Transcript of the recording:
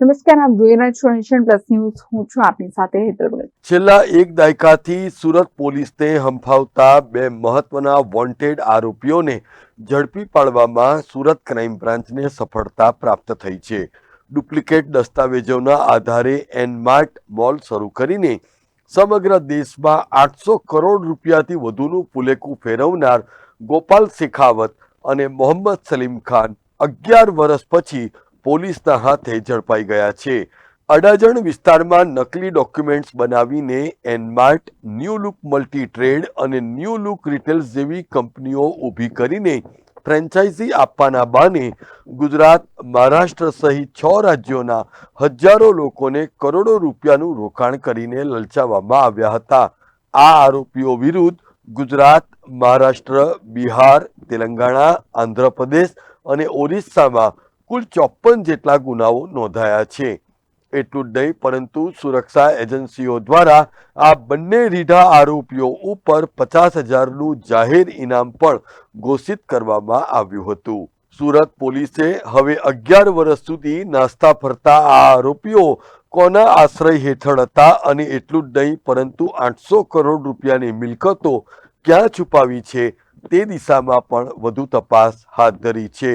નમસ્કાર, આપ જોઈ રહ્યા છો નેશન પ્લસ ન્યૂઝ. હું છું આપની સાથે હેતલ છેલ્લા એક દાયકાથી સુરત પોલીસને હંફાવતા બે મહત્વના વોન્ટેડ આરોપીઓને ઝડપી પાડવામાં સુરત ક્રાઇમ બ્રાન્ચને સફળતા પ્રાપ્ત થઈ છે. ડુપ્લિકેટ દસ્તાવેજોના આધારે એનમાર્ટ મોલ શરૂ કરીને સમગ્ર દેશમાં આઠસો કરોડ રૂપિયાથી વધુનું ફુલેકું ફેરવનાર ગોપાલ શેખાવત અને મોહમ્મદ સલીમ ખાન અગિયાર વર્ષ પછી પોલીસના હાથે ઝડપાઈ ગયા છે. અડાજણ વિસ્તારમાં નકલી ડોક્યુમેન્ટ્સ બનાવીને N Mart, new look multi trade અને ન્યૂ લુક રિટેલ્સ જેવી કંપનીઓ ઊભી કરીને ફ્રેન્ચાઇઝી આપવાના બાને ગુજરાત, મહારાષ્ટ્ર સહિત છ રાજ્યોના હજારો લોકોને કરોડો રૂપિયાનું રોકાણ કરીને લલચાવવામાં આવ્યા હતા. આ આરોપીઓ વિરુદ્ધ ગુજરાત, મહારાષ્ટ્ર, બિહાર, તેલંગાણા, આંધ્રપ્રદેશ અને ઓરિસ્સામાં કુલ ચોપન જેટલા ગુનાઓ નોંધાયા છે. એટલું જ નહીં, પરંતુ સુરક્ષા એજન્સીઓ દ્વારા આ બંને રીઢા આરોપીઓ ઉપર પચાસ હજારનું જાહેર ઇનામ પણ ઘોષિત કરવામાં આવ્યું હતું. સુરત પોલીસે હવે અગિયાર વર્ષ સુધી નાસ્તા ફરતા આ આરોપીઓ કોના આશ્રય હેઠળ હતા અને એટલું જ નહીં, પરંતુ આઠસો કરોડ રૂપિયાની મિલકતો ક્યાં છુપાવી છે તે દિશામાં પણ વધુ તપાસ હાથ ધરી છે.